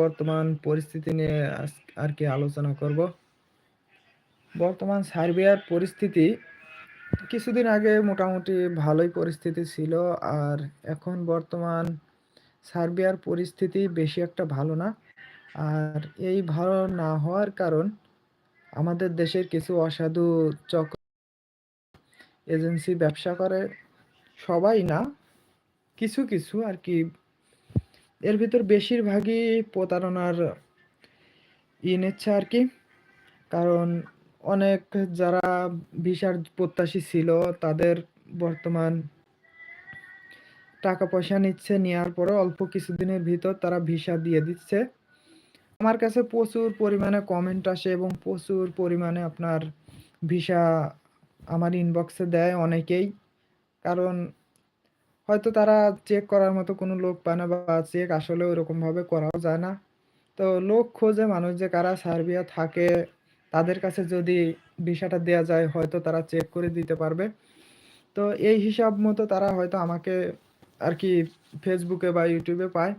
বর্তমান পরিস্থিতি নিয়ে আর কি আলোচনা করব। বর্তমান সার্বিয়ার পরিস্থিতি কিছুদিন আগে মোটামুটি ভালোই পরিস্থিতি ছিল, আর এখন বর্তমান সার্বিয়ার পরিস্থিতি বেশি একটা ভালো না। আর এই ভালো না হওয়ার কারণ আমাদের দেশের কিছু অসাধু চক্র এজেন্সি ব্যবসা করে। সবাই না, কিছু কিছু আর কি এর ভিতর বেশিরভাগই প্রতারণার ই নিচ্ছে আর কি। কারণ অনেক যারা ভিসার প্রত্যাশী ছিল, তাদের বর্তমান টাকা পয়সা নিচ্ছে, নেওয়ার পরে অল্প কিছুদিনের ভিতর তারা ভিসা দিয়ে দিচ্ছে। আমার কাছে প্রচুর পরিমাণে কমেন্ট আসে এবং প্রচুর পরিমাণে আপনার ভিসা আমার ইনবক্সে দেয় অনেকেই। কারণ হয়তো তারা চেক করার মতো কোনো লোক পায় না বা চেক আসলে ওরকমভাবে করাও যায় না। তো লোক খোঁজে মানুষ যে কারা সার্বিয়া থাকে, তাদের কাছে যদি ভিসাটা দেওয়া যায়, হয়তো তারা চেক করে দিতে পারবে। তো এই হিসাব মতো তারা হয়তো আমাকে আর কি ফেসবুকে বা ইউটিউবে পায়।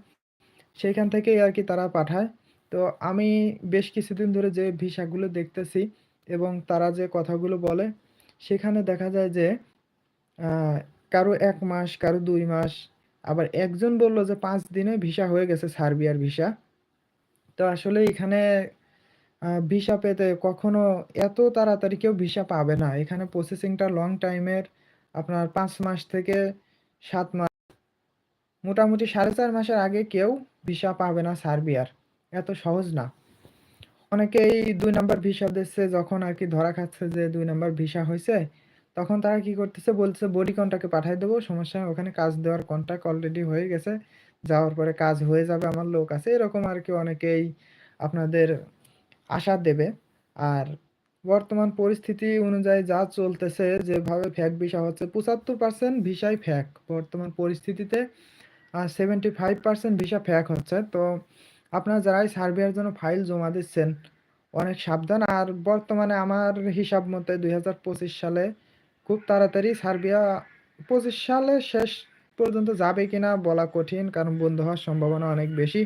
সেইখান থেকেই আর কি তারা পাঠায়। তো আমি বেশ কিছুদিন ধরে যে ভিসাগুলো দেখতেছি এবং তারা যে কথাগুলো বলে, সেখানে দেখা যায় যে কারও এক মাস, কারও দুই মাস। আবার একজন বলল যে পাঁচ দিনে ভিসা হয়ে গেছে সার্বিয়ার ভিসা। তো আসলে এখানে ভিসা পেতে কখনো এত তাড়াতাড়ি কেউ ভিসা পাবে না। এখানে প্রসেসিংটা লং টাইমের আপনার পাঁচ মাস থেকে সাত মাস। মোটামুটি সাড়ে চার মাসের আগে কেউ ভিসা পাবে না সার্বিয়ার। এত সহজ না। অনেকেই দুই নাম্বার ভিসা দিচ্ছে, যখন আর কি ধরা খাচ্ছে যে দুই নাম্বার ভিসা হয়েছে। তখন তারা কি করতেছে? বলছে বডি কন্ট্রাক্টে পাঠিয়ে দেবো? সমস্যা ওখানে কাজ দেওয়ার কন্ট্রাক্ট অলরেডি হয়ে গেছে। যাওয়ার পরে কাজ হয়ে যাবে, আমার লোক আছে। এরকম আর কি অনেকেই আপনাদের আশা দেবে। আর বর্তমান পরিস্থিতি অনুযায়ী যা চলতেছে, যেভাবে ফ্যাক ভিসা হচ্ছে, পঁচাত্তর পার্সেন্ট ভিসাই ফ্যাক বর্তমান পরিস্থিতিতে আর seventy five percent visa fake হচ্ছে। তো আপনারা যারাই সার্বিয়ার জন্য ফাইল জমা দিচ্ছেন, অনেক সাবধান। আর বর্তমানে আমার হিসাব মতে দুই হাজার পঁচিশ সালে খুব তাড়াতাড়ি সার্বিয়া পঁচিশ সালে শেষ পর্যন্ত যাবে কিনা বলা কঠিন, কারণ বন্ধ হওয়ার সম্ভাবনা অনেক বেশি।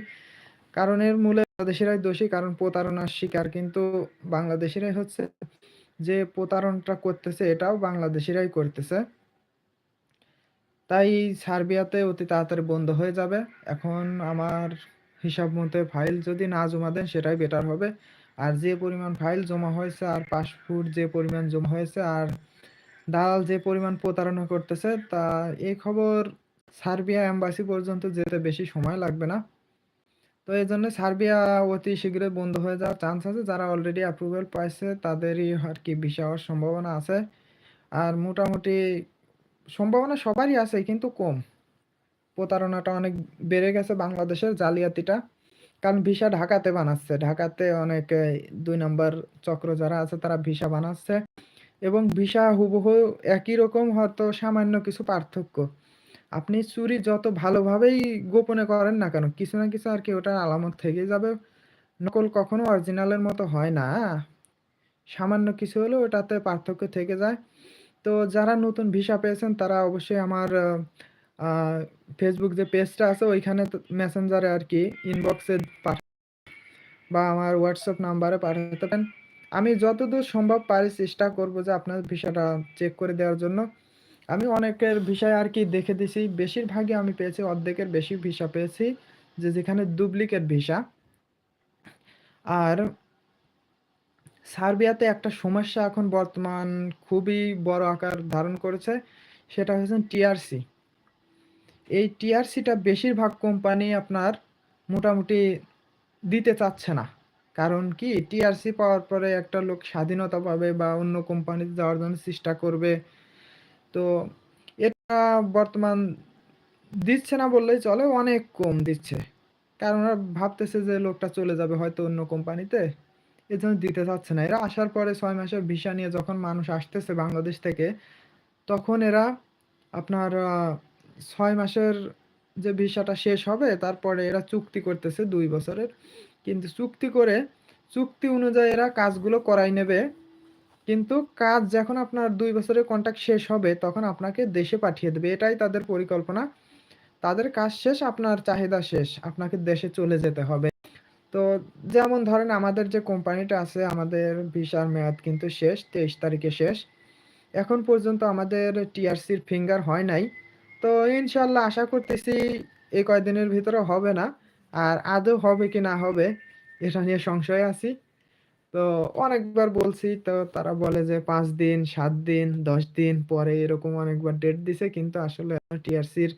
কারণ এর মূলে বাংলাদেশিরাই দোষী, কারণ প্রতারণার শিকার। কিন্তু বাংলাদেশিরাই হচ্ছে যে প্রতারণাটা করতেছে, এটাও বাংলাদেশিরাই করতেছে। তাই সার্বিয়াতে অতি তাড়াতাড়ি বন্ধ হয়ে যাবে। এখন আমার হিসাব মতে ফাইল যদি না জমা দেন, সেটাই বেটার হবে। আর যে পরিমাণ ফাইল জমা হয়েছে, আর পাসপোর্ট যে পরিমাণ জমা হয়েছে, আর দালাল যে পরিমাণ প্রতারণা করতেছে, তা এই খবর সার্বিয়া এম্বাসি পর্যন্ত যেতে বেশি সময় লাগবে না। তো এই জন্য সার্বিয়া অতি শীঘ্রই বন্ধ হয়ে যাওয়ার চান্স আছে। যারা অলরেডি অ্যাপ্রুভাল পাইছে, তাদেরই আর কি ভিসা হওয়ার সম্ভাবনা আছে। আর মোটামুটি সম্ভাবনা সবারই আছে, কিন্তু কম। প্রতারণাটা অনেক বেড়ে গেছে বাংলাদেশের জালিয়াতিটা। কারণ ভিসা ঢাকাতে বানাচ্ছে। ঢাকাতে অনেক দুই নম্বর চক্র যারা আছে, তারা ভিসা বানাচ্ছে। এবং ভিসা হুবহু একই রকম, হয়তো সামান্য কিছু পার্থক্য। আপনি চুরি যত ভালোভাবেই গোপনে করেন না কেন, কিছু না কিছু আর কি ওটার আলামত থেকে যাবে। নকল কখনো অরিজিনালের মতো হয় না। সামান্য কিছু হলেও ওটাতে পার্থক্য থেকে যায়। তো যারা নতুন ভিসা পেয়েছেন, তারা অবশ্যই আমার ফেসবুক যে পেজটা আছে, ওইখানে মেসেঞ্জারে আর কি ইনবক্সে পাঠা বা আমার হোয়াটসঅ্যাপ নাম্বারে পাঠাতে পারেন। আমি যতদূর সম্ভব পারি চেষ্টা করব যে আপনার ভিসাটা চেক করে দেওয়ার জন্য। আমি অনেকের ভিসায় আর কি দেখে দিছি। বেশিরভাগই আমি পেয়েছি, অর্ধেকের বেশি ভিসা পেয়েছি, যে যেখানে ডুপ্লিকেট ভিসা। আর সার্বিয়াতে একটা সমস্যা এখন বর্তমান খুবই বড় আকার ধারণ করেছে, সেটা হচ্ছে টিআরসি এই টিআরসিটা বেশিরভাগ কোম্পানি আপনার মোটামুটি দিতে চাচ্ছে না। কারণ কি? টিআরসি পাওয়ার পরে একটা লোক স্বাধীনতা পাবে বা অন্য কোম্পানিতে যাওয়ার জন্য চেষ্টা করবে। তো এটা বর্তমান দিচ্ছে না বললেই চলে, অনেক কম দিচ্ছে। কারণ ওরা ভাবতেছে যে লোকটা চলে যাবে হয়তো অন্য কোম্পানিতে এজন্য দিতে চাচ্ছে না। এরা আসার পরে ছয় মাসের ভিসা নিয়ে যখন মানুষ আসতেছে বাংলাদেশ থেকে, তখন এরা আপনার ছয় মাসের যে ভিসাটা শেষ হবে, তারপরে এরা চুক্তি করতেছে দুই বছরের। কিন্তু চুক্তি করে, চুক্তি অনুযায়ী এরা কাজগুলো করাই নেবে। কিন্তু কাজ যখন আপনার দুই বছরের কন্ট্রাক্ট শেষ হবে, তখন আপনাকে দেশে পাঠিয়ে দেবে। এটাই তাদের পরিকল্পনা। তাদের কাজ শেষ, আপনার চাহিদা শেষ। আপনাকে দেশে চলে যেতে হবে। তো যেমন ধরেন, আমাদের যে কোম্পানিটা আছে, আমাদের ভিসার মেয়াদ কিন্তু শেষ, তেইশ তারিখে শেষ। এখন পর্যন্ত আমাদের টিআরসির ফিঙ্গার হয় নাই। তো ইনশাল্লাহ আশা করতেছি এই কয়দিনের ভিতরে হবে না। আর আদৌ হবে কি না হবে, এটা নিয়ে সংশয় আছি। তো অনেকবার বলছি, তো তারা বলে যে পাঁচ দিন, সাত দিন, দশ দিন, পরে এরকম অনেকবার ডেট দিছে, কিন্তু আসলে টিআরসির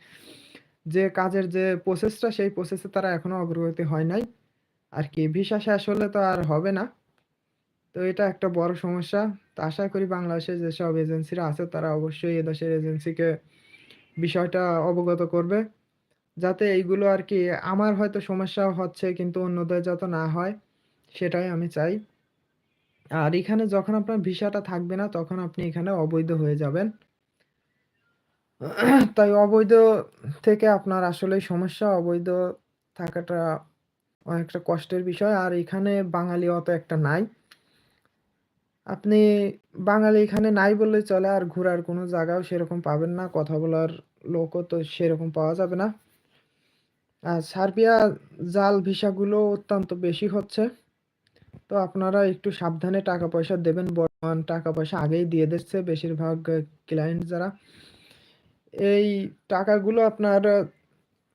যে কাজের যে প্রসেসটা সেই প্রসেসে তারা এখনও অগ্রগতি হয় নাই। আর কি ভিসা হলে তো আর হবে না। তো এটা একটা বড় সমস্যা। তো আশা করি বাংলাদেশে যেসব এজেন্সিরা আছে, তারা অবশ্যই এদেশের এজেন্সিকে বিষয়টা অবগত করবে। যাতে এইগুলো আর কি, আমার হয়তো সমস্যা হচ্ছে কিন্তু অন্যদের যাতে না হয়, সেটাই আমি চাই। আর এখানে যখন আপনার ভিসাটা থাকবে না, তখন আপনি এখানে অবৈধ হয়ে যাবেন। তাই অবৈধ থেকে আপনার আসলেই সমস্যা। অবৈধ থাকাটা অনেকটা কষ্টের বিষয়। আর এখানে বাঙালি অত একটা নাই। আপনি বাঙালি এখানে নাই বললেই চলে, আর ঘোরার কোনো জায়গাও সেরকম পাবেন না। কথা বলার লোকও তো সেরকম পাওয়া যাবে না। আর সার্বিয়া জাল ভিসাগুলো অত্যন্ত বেশি হচ্ছে। তো আপনারা একটু সাবধানে টাকা পয়সা দেবেন। বর্তমান টাকা পয়সা আগেই দিয়ে দিচ্ছে বেশিরভাগ ক্লায়েন্ট যারা। এই টাকাগুলো আপনার,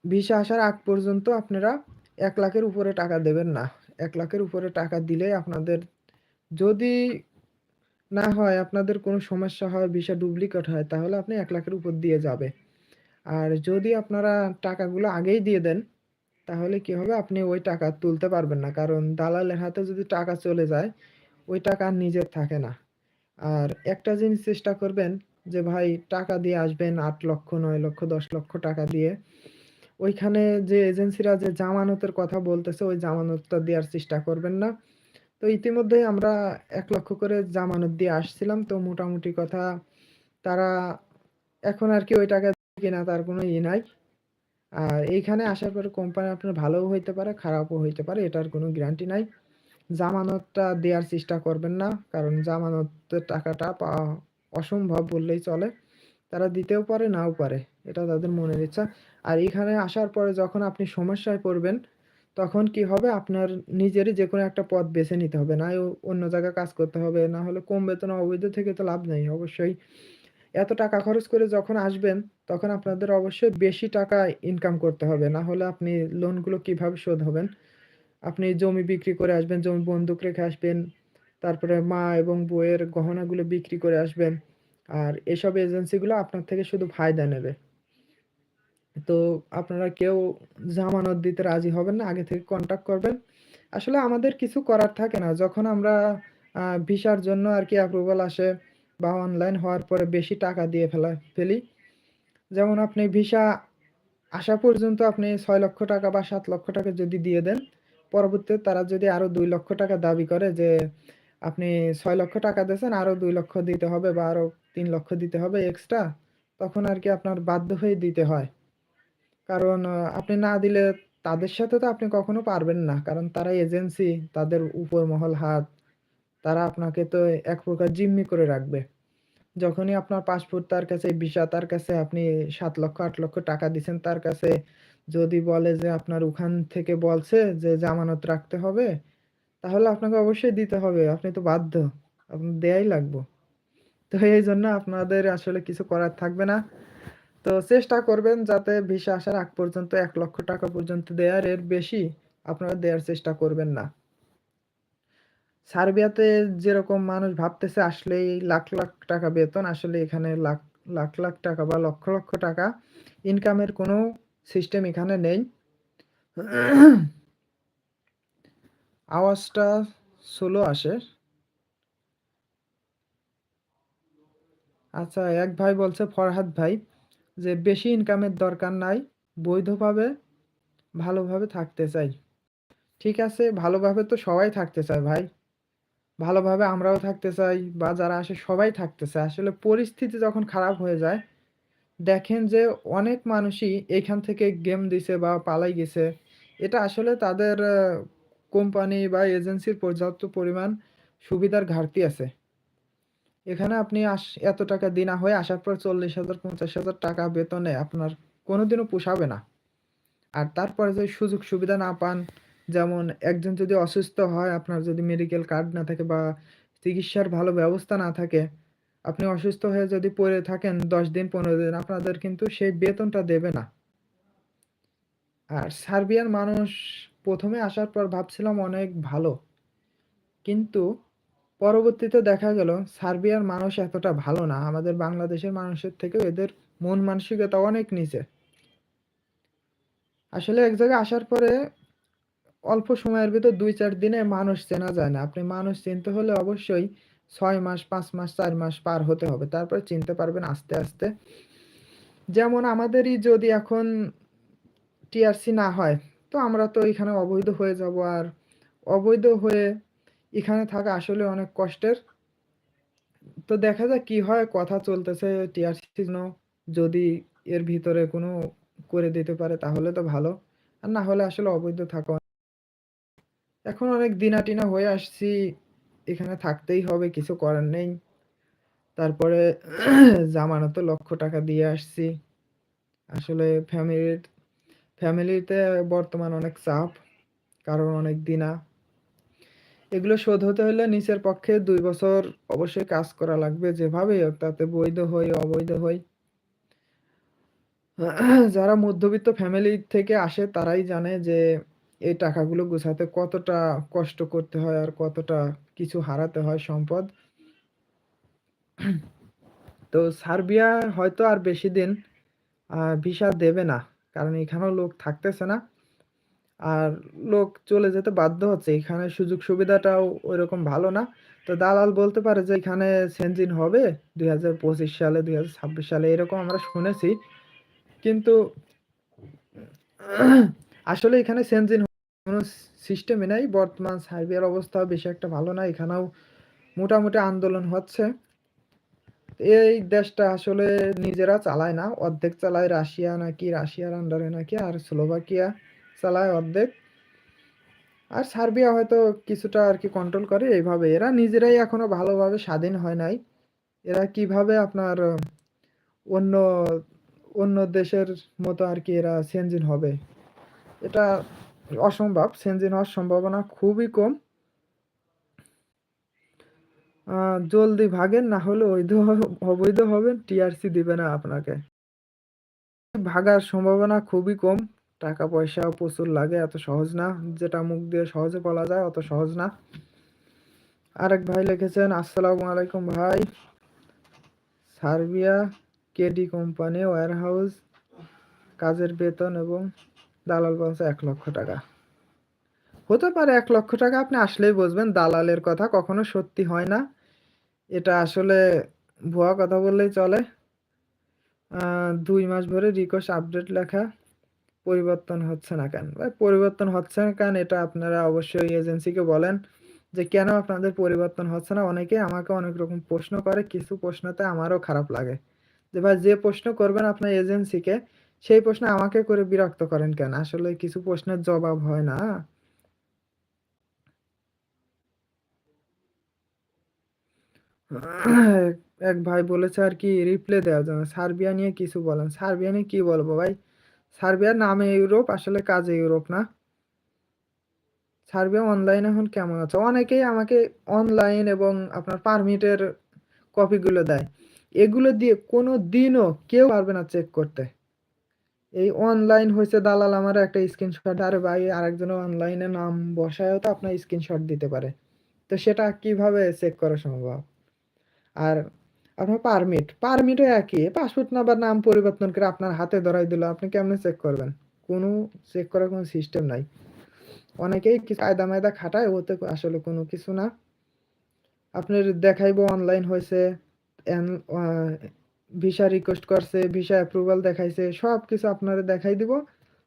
ভিসা আসার আগ পর্যন্ত আপনারা এক লাখের উপরে টাকা দেবেন না। এক লাখের উপরে টাকা দিলে আপনাদের, যদি না হয়, আপনাদের কোনো সমস্যা হয়, ভিসা ডুপ্লিকেট হয়, তাহলে আপনি এক লাখের উপর দিয়ে যাবে। আর যদি আপনারা টাকাগুলো আগেই দিয়ে দেন, তাহলে কি হবে? আপনি ওই টাকা তুলতে পারবেন না। কারণ দালালের হাতে যদি টাকা চলে যায়, ওই টাকা নিজের থাকে না। আর একটা জিনিস চেষ্টা করবেন যে, ভাই, টাকা দিয়ে আসবেন আট লক্ষ, নয় লক্ষ, দশ লক্ষ টাকা দিয়ে। ওইখানে যে এজেন্সিরা যে জামানতের কথা বলতেছে, ওই জামানতটা দেওয়ার চেষ্টা করবেন না। তো ইতিমধ্যেই আমরা এক লক্ষ করে জামানত দিয়ে আসছিলাম। তো মোটামুটি কথা, তারা এখন আর কি ওই টাকা কিনা তার কোনো ই নাই। আর এইখানে আসার পরে কোম্পানি আপনার ভালোও হইতে পারে, খারাপও হইতে পারে, এটার কোনো গ্যারান্টি নাই। জামানতটা দেওয়ার চেষ্টা করবেন না, কারণ জামানতের টাকাটা পাওয়া অসম্ভব বললেই চলে। তারা দিতেও পারে, নাও পারে, এটা তাদের মনের ইচ্ছা। আর এখানে আসার পরে যখন আপনি সমস্যায় পড়বেন, তখন কি হবে? আপনার নিজেরই যে কোনো একটা পথ বেছে নিতে হবে। না অন্য জায়গায় কাজ করতে হবে, না হলে কম বেতন অবৈধ থেকে তো লাভ নেই, অবশ্যই। এত টাকা খরচ করে যখন আসবেন, তখন আপনাদের অবশ্যই বেশি টাকা ইনকাম করতে হবে। না হলে আপনি লোনগুলো কীভাবে শোধ হবেন? আপনি জমি বিক্রি করে আসবেন, জমি বন্দুক রেখে আসবেন, তারপরে মা এবং বইয়ের গহনাগুলো বিক্রি করে আসবেন, আর এসব এজেন্সিগুলো আপনার থেকে শুধু ফায়দা নেবে। তো আপনারা কেউ জামানত দিতে রাজি হবেন না, আগে থেকে কন্ট্যাক্ট করবেন। আসলে আমাদের কিছু করার থাকে না, যখন আমরা ভিসার জন্য আর কি অ্যাপ্রুভাল আসে বা অনলাইন হওয়ার পরে বেশি টাকা দিয়ে ফেলা, ফেলি। যেমন আপনি ভিসা আসা পর্যন্ত আপনি ছয় লক্ষ টাকা বা সাত লক্ষ টাকা যদি দিয়ে দেন, পরবর্তীতে তারা যদি আরও দুই লক্ষ টাকা দাবি করে যে আপনি ছয় লক্ষ টাকা দিয়েছেন আরও দুই লক্ষ দিতে হবে বা আরও তিন লক্ষ দিতে হবে এক্সট্রা তখন আর কি আপনার বাধ্য হয়ে দিতে হয়। কারণ আপনি না দিলে তাদের সাথে তো আপনি কখনো পারবেন না, কারণ তারা এজেন্সি তাদের উপর মহল হাত, তারা আপনাকে তো এক প্রকার জিম্মি করে রাখবে। যখনই আপনার পাসপোর্ট তার কাছে ভিসা তার কাছে, আপনি সাত লক্ষ, আট লক্ষ টাকা দিচ্ছেন তার কাছে, যদি বলে যে আপনার ওখান থেকে বলছে যে জামানত রাখতে হবে, তাহলে আপনাকে অবশ্যই দিতে হবে। আপনি তো বাধ্য, আপনার দেয়াই লাগবে। তো এই জন্য আপনাদের আসলে কিছু করার থাকবে না। তো চেষ্টা করবেন যাতে ভিসা আসার আগ পর্যন্ত এক লক্ষ টাকা পর্যন্ত দেওয়ার এর বেশি আপনারা দেওয়ার চেষ্টা করবেন না। সার্বিয়াতে যেরকম মানুষ ভাবতেছে, আসলেই লাখ লাখ টাকা বেতন আসলে এখানে লাখ লাখ লাখ টাকা বা লক্ষ লক্ষ টাকা ইনকামের কোনো সিস্টেম এখানে নেই। আওয়াজটা স্লো আসে। আচ্ছা এক ভাই বলছে, ফরহাদ ভাই, যে বেশি ইনকামের দরকার নাই, বৈধভাবে ভালোভাবে থাকতে চাই। ঠিক আছে, ভালোভাবে তো সবাই থাকতে চায় ভাই। ভালোভাবে আমরাও থাকতে চাই বা যারা আসে সবাই থাকতে চায়। আসলে পরিস্থিতি যখন খারাপ হয়ে যায়, দেখেন যে অনেক মানুষই এখান থেকে গেম দিছে বা পালাই গেছে। এটা আসলে তাদের কোম্পানি বা এজেন্সির পর্যাপ্ত পরিমাণ সুবিধার ঘাটতি আছে। এখানে আপনি এত টাকা দিনা হয়ে আসার পর চল্লিশ হাজার, পঞ্চাশ হাজার টাকা বেতনে আপনার কোনোদিনও পোষাবে না। আর তারপরে যদি সুযোগ সুবিধা না পান যেমন একজন যদি অসুস্থ হয়, আপনার যদি মেডিকেল কার্ড না থাকে বা চিকিৎসার ভালো ব্যবস্থা না থাকে, আপনি অসুস্থ হয়ে যদি পড়ে থাকেন ১০ দিন ১৫ দিন আপনাদের কিন্তু সেই বেতনটা দেবে না। আর সার্বিয়ার মানুষ ১ম এ আসার পর ভাবছিলাম অনেক ভালো। কিন্তু পরবর্তীতে দেখা গেল সার্বিয়ার মানুষ এতটা ভালো না। আমাদের বাংলাদেশের মানুষের থেকেও এদের মন মানসিকতা অনেক নিচে। আসলে এক জায়গায় আসার পরে অল্প সময়ের ভিতর ২-৪ দিনে মানুষ চেনা যায় না। আপনি মানুষ চিনতে হলে অবশ্যই ছয় মাস, পাঁচ মাস, চার মাস পার হতে হবে। তারপরে চিনতে পারবেন আস্তে, আস্তে। যেমন আমাদেরই যদি এখন টিআরসি না হয়, তো আমরা তো এখানে অবৈধ হয়ে যাব। আর অবৈধ হয়ে এখানে থাকা আসলে অনেক কষ্টের। তো দেখা যাক কি হয় কথা চলতেছে টিআরসির জন্য যদি এর ভিতরে কোনো করে দিতে পারে তাহলে তো ভালো। আর না হলে আসলে অবৈধ থাকা এখন অনেক দিনা-টিনা হয়ে আসছি। এখানে থাকতেই হবে কিছু করার নেই। তারপরে জামানতে লক্ষ টাকা দিয়ে আসছি। আসলে ফ্যামিলির ফ্যামিলিতে বর্তমান অনেক চাপ। কারণ অনেক দিনা। এগুলো শোধ হতে হলে নিচের পক্ষে দুই বছর অবশ্যই কাজ করা লাগবে যেভাবেই হোক তাতে বৈধ হই, অবৈধ হই। যারা মধ্যবিত্ত ফ্যামিলি থেকে আসে তারাই জানে যে এই টাকাগুলো গুছাতে কতটা কষ্ট করতে হয় আর কতটা কিছু হারাতে হয় সম্পদ। তো সার্বিয়া হয়তো আর বেশি দিন ভিসা দেবে না। কারণ এখানেও লোক থাকতেছে না। আর লোক চলে যেতে বাধ্য হচ্ছে। এখানে সুযোগ সুবিধাটাও ঐরকম ভালো না। তো দালাল বলতে পারে যে এখানে সেনজিন হবে ২০২৫ সালে, ২০২৬ সালে এরকম আমরা শুনেছি। কিন্তু আসলে এখানে সেনজিন কোনো সিস্টেমই নাই। বর্তমান সার্বিয়ার অবস্থাও বেশি একটা ভালো না। এখানেও মোটামুটি আন্দোলন হচ্ছে। এই দেশটা আসলে নিজেরা চালায় না। অর্ধেক চালায় রাশিয়া নাকি রাশিয়ার আন্ডারে নাকি আর স্লোভাকিয়া চালায় অর্ধেক। আর সার্বিয়া হয়তো কিছুটা আর কি কন্ট্রোল করে এইভাবে। এরা নিজেরাই এখনও ভালোভাবে স্বাধীন হয় নাই। এরা কীভাবে আপনার অন্য, অন্য দেশের মতো আর কি এরা সেনজিন হবে। এটা অসম্ভব। সেনজিন হওয়ার সম্ভাবনা খুবই কম। জলদি ভাগেন, না হলে অবৈধ অবৈধ হবেন টিআরসি দিবে না আপনাকে। ভাগার সম্ভাবনা খুবই কম। টাকা পয়সাও প্রচুর লাগে, এত সহজ না। যেটা মুখ দিয়ে সহজে বলা যায়, অত সহজ না। আরেক ভাই লিখেছেন, আসসালামু আলাইকুম ভাই। সার্বিয়া কেডি কোম্পানি, ওয়্যারহাউস, কাজের বেতন এবং দালাল বলছে এক লক্ষ টাকা হতে পারে এক লক্ষ টাকা, আপনি আসলেই বুঝবেন, দালালের কথা কখনো সত্যি হয় না। এটা আসলে ভুয়া কথা বললেই চলে। দুই মাস ধরে রিকোয়েস্ট আপডেট লেখা, পরিবর্তন হচ্ছে না কেন? ভাই, পরিবর্তন হচ্ছে না কেন এটা আপনারা অবশ্যই এজেন্সিকে বলেন যে কেন আপনাদের পরিবর্তন হচ্ছে না? অনেকেই আমাকে অনেক রকম প্রশ্ন করে। কিছু প্রশ্নতে আমারও খারাপ লাগে। যে ভাই, যে প্রশ্ন করবেন আপনার এজেন্সিকে সেই প্রশ্ন আমাকে করে বিরক্ত করেন কেন? আসলে কিছু প্রশ্নের জবাব হয় না। এক ভাই বলেছে আর কি রিপ্লে দেওয়ার জন্য। সার্বিয়া নিয়ে কিছু বলেন। সার্বিয়া নিয়ে কি বলব ভাই? সার্বিয়ার নামে ইউরোপ, আসলে কাজে ইউরোপ না। সার্বিয়া অনলাইন এখন কেমন আছে? অনেকেই আমাকে অনলাইন এবং আপনার পারমিটের কপিগুলো দেয়। এগুলো দিয়ে কোনো দিনও কেউ পারবে না চেক করতে। এই অনলাইন হয়েছে দালাল আমার একটা স্ক্রিনশট আরে ভাই আরেকজনের অনলাইনে নাম বসায়ও তো আপনার স্ক্রিনশট দিতে পারে। তো সেটা কীভাবে চেক করা সম্ভব? আর আপনার পারমিট, পারমিটও একই। পাসপোর্ট নাম্বার নাম পরিবর্তন করে আপনার হাতে ধরাই দিল। আপনি কেমনে চেক করবেন? কোনো চেক করার কোনো সিস্টেম নাই। অনেকেই কিছু কায়দা-মায়দা খাটায় ওতে আসলে কোনো কিছু না। আপনার দেখাইবো অনলাইন আ ভিসা রিকোয়েস্ট করছে, ভিসা অ্যাপ্রুভাল দেখাইছে। সবকিছু আপনারে দেখাই দিব।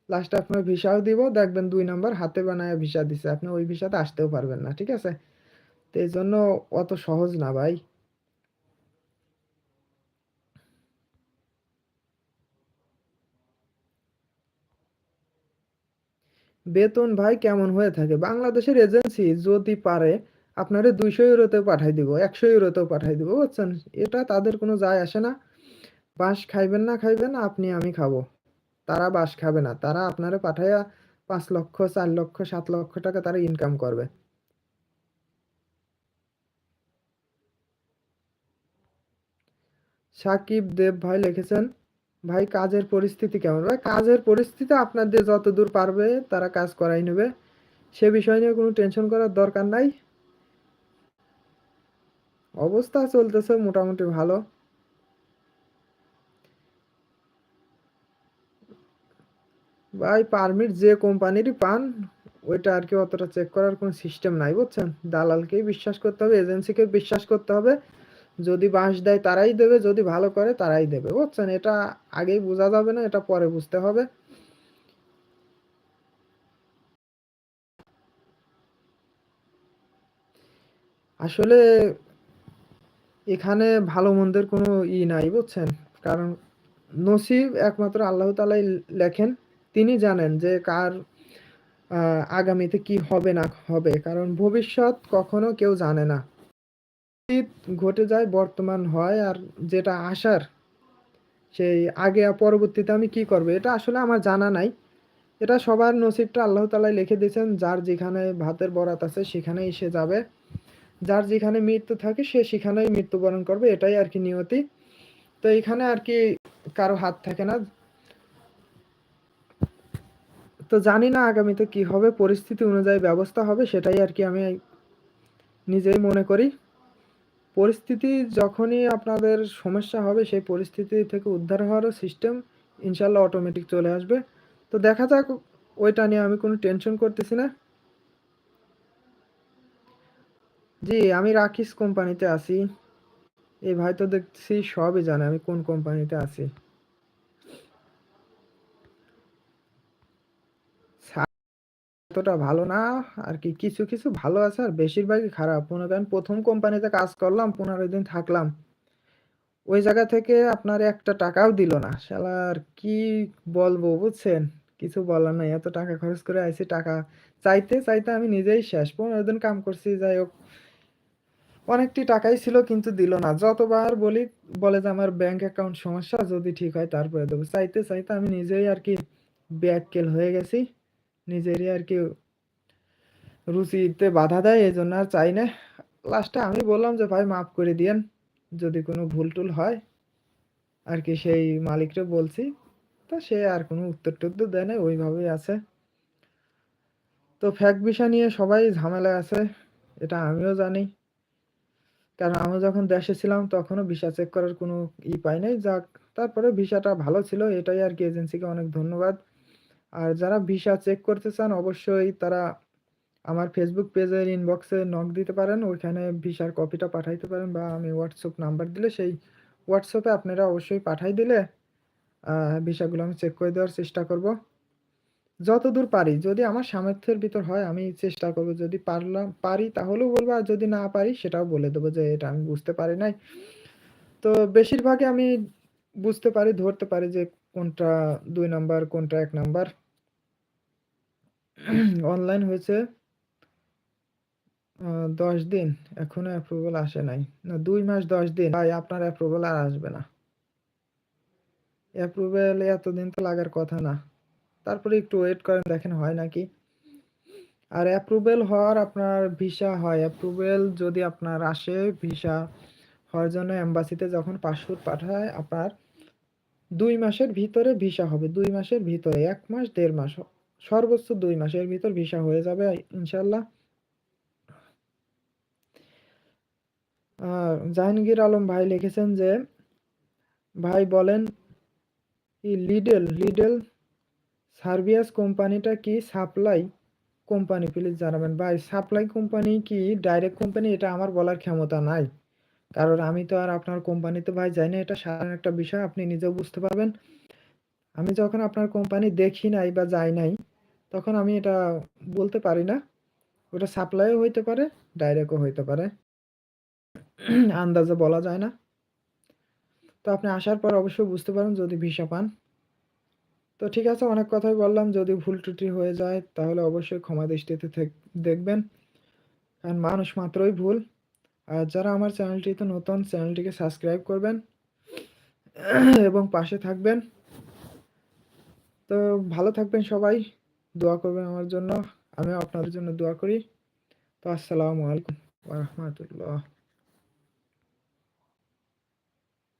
লাস্টে আপনার ভিসাও দিব। দেখবেন ২ নাম্বার হাতে বানায়া ভিসা দিছে। আপনি ওই ভিসাতে আসতেও পারবেন না। ঠিক আছে? তো এজন্য অত সহজ না ভাই। বেতন ভাই কেমন হয়ে থাকে? বাংলাদেশের এজেন্সি যদি পারে আপনারে ২০০ ইউরোতেও পাঠায় দিব, ১০০ ইউরোতেও পাঠায় দিব। বুঝছেন? এটা তাদের কোনো যায় আসে না। বাঁশ খাইবেন না খাইবেন, আপনি আমি খাব। তারা বাঁশ খাবে না। তারা আপনারে পাঠাইয়া পাঁচ লক্ষ, চার লক্ষ, সাত লক্ষ টাকা তারা ইনকাম করবে সাকিব দেব ভাই লিখেছেন, ভাই, কাজের পরিস্থিতি কেমন ভাই, কাজের পরিস্থিতি আপনাদের যত দূর পারবে তারা কাজ করাই নেবে সে বিষয় নিয়ে কোনো টেনশন করার দরকার নাই অবস্থা চলতেছে মোটামুটি ভালো ভাই পারমিট যে কোম্পানিরই পান, ওইটা আর কি অতটা চেক করার কোনো সিস্টেম নাই, বুঝছেন? দালালকেই বিশ্বাস করতে হবে এজেন্সিকে বিশ্বাস করতে হবে। যদি বাঁশ দেয়, তারাই দেবে, যদি ভালো করে, তারাই দেবে, বুঝছেন? এটা আগেই বোঝা যাবে না, এটা পরে বুঝতে হবে। আসলে এখানে ভালো মন্দের কোনো ই নাই, বুঝছেন? কারণ নসিব একমাত্র আল্লাহ তালাই লেখেন। তিনি জানেন যে কার আগামীতে কি হবে না হবে, কারণ ভবিষ্যৎ কখনো কেউ জানে না। ঘটে যায়, বর্তমান হয়, আর যেটা আসার সেই আগে পরবর্তীতে আমি কি করব, এটা আসলে আমার জানা নাই। এটা সবার নসিবটা আল্লাহ তালাই লিখে দিয়েছেন, যার যেখানে ভাতের বরাত আছে সেখানেই সে যাবে। যার যেখানে মৃত্যু থাকে সে সেখানেই মৃত্যুবরণ করবে, এটাই আর কি নিয়তি। তো এখানে আর কি কারও হাত থাকে না তো জানি না আগামীতে কি হবে, পরিস্থিতি অনুযায়ী ব্যবস্থা হবে, সেটাই আর কি আমি নিজেই মনে করি। পরিস্থিতি যখনই আপনাদের সমস্যা হবে, সেই পরিস্থিতি থেকে উদ্ধার হওয়ারও সিস্টেম ইনশাল্লাহ অটোমেটিক চলে আসবে। তো দেখা যাক, ওইটা নিয়ে আমি কোনো টেনশন করতেছি না। জি, আমি রাকিস কোম্পানিতে আছি। এই ভাই তো দেখছি সবই জানে আমি কোন কোম্পানিতে আছি। এতটা ভালো না, আর কি কিছু কিছু ভালো আছে আর বেশিরভাগই খারাপ। মনে করেন প্রথম কোম্পানিতে কাজ করলাম, পনেরো দিন থাকলাম। ওই জায়গা থেকে আপনার একটা টাকাও দিল না। শালার কি বলব বুঝছেন? কিছু বলার নাই, এত টাকা খরচ করে আইছি, টাকা চাইতে চাইতে আমি নিজেই শেষ। পনেরো দিন কাম করছি, যাই হোক। অনেকটি টাকাই ছিল, কিন্তু দিল না। যতবার বলি, বলে যে আমার ব্যাংক অ্যাকাউন্ট সমস্যা, যদি ঠিক হয় তারপরে দেবো। চাইতে চাইতে আমি নিজেই আর কি ব্যাককেল হয়ে গেছি। নিজেরই আর কি রুচিতে বাধা দেয়, এই জন্য আর চাই না। লাস্টে আমি বললাম যে, ভাই, মাফ করে দিয়েন, যদি কোনো ভুল টুল হয়। আর কি সেই মালিকরে বলছি, তো সে আর কোনো উত্তর টুত্তর দেয় না, ওইভাবেই আছে। তো ফ্যাক বিষয় নিয়ে সবাই ঝামেলা আছে, এটা আমিও জানি। কারণ আমি যখন দেশে ছিলাম, তখনও ভিসা চেক করার কোনো ই পাই নাই। যাক তারপরে ভিসাটা ভালো ছিল, এটাই আর কি এজেন্সিকে অনেক ধন্যবাদ। আর যারা ভিসা চেক করতে চান, অবশ্যই তারা আমার ফেসবুক পেজের ইনবক্সে নক দিতে পারেন। ওইখানে ভিসার কপিটা পাঠাইতে পারেন বা আমি হোয়াটসঅ্যাপ নাম্বার দিলে সেই হোয়াটসঅ্যাপে আপনারা অবশ্যই পাঠাই দিলে ভিসাগুলো আমি চেক করে দেওয়ার চেষ্টা করব। যতদূর পারি, যদি আমার সামর্থ্যের ভিতর হয়, আমি চেষ্টা করব। যদি পারলাম, পারি তাহলেও বলব, আর যদি না পারি, সেটাও বলে দেবো যে এটা আমি বুঝতে পারি নাই। তো বেশিরভাগই আমি বুঝতে পারি, ধরতে পারি যে কোনটা দুই নাম্বার, কোনটা এক নাম্বার? অনলাইন হয়েছে দশ দিন, এখনও অ্যাপ্রুভাল আসে নাই। না, দুই মাস দশ দিন ভাই আপনার অ্যাপ্রুভাল আর আসবে না। অ্যাপ্রুভাল এতদিন তো লাগার কথা না। তারপরে একটু ওয়েট করেন, দেখেন হয় নাকি? আর অ্যাপ্রুভেল হওয়ার আপনার ভিসা হয়। অ্যাপ্রুভেল যদি আপনার আসে ভিসা হওয়ার জন্য অ্যাম্বাসিতে যখন পাসপোর্ট পাঠায়, আপনার দুই মাসের ভিতরে ভিসা হবে। দুই মাসের ভিতরে, এক মাস, দেড় মাস। সর্বোচ্চ দুই মাসের ভিতর ভিসা হয়ে যাবে ইনশাল্লাহ জাহাঙ্গীর আলম ভাই লিখেছেন যে, ভাই বলেন লিডেল লিডেল সার্ভিয়াস কোম্পানিটা কি সাপ্লাই কোম্পানি? প্লিজ জানাবেন। ভাই, সাপ্লাই কোম্পানি কি ডাইরেক্ট কোম্পানি? এটা আমার বলার ক্ষমতা নাই। কারণ আমি তো আর আপনার কোম্পানিতে ভাই যাই না, এটা সাধারণ একটা বিষয়, আপনি নিজেও বুঝতে পারবেন। আমি যখন আপনার কোম্পানি দেখি নাই বা যাই নাই, তখন আমি এটা বলতে পারি না। ওটা সাপ্লাইও হইতে পারে ডাইরেক্টও হইতে পারে। আন্দাজে বলা যায় না। তো আপনি আসার পর অবশ্যই বুঝতে পারেন যদি ভিসা পান। তো ঠিক আছে, অনেক কথাই বললাম, যদি ভুল ত্রুটি হয়ে যায়, তাহলে অবশ্যই ক্ষমা দৃষ্টিতে দেখবেন। কারণ মানুষ মাত্রই ভুল। আর যারা আমার চ্যানেলটিতে নতুন, চ্যানেলটিকে সাবস্ক্রাইব করবেন এবং পাশে থাকবেন। তো ভালো থাকবেন সবাই, দোয়া করবেন আমার জন্য। আমি আপনাদের জন্য দোয়া করি। তো আসসালামু আলাইকুম রাহমাতুল্লাহ।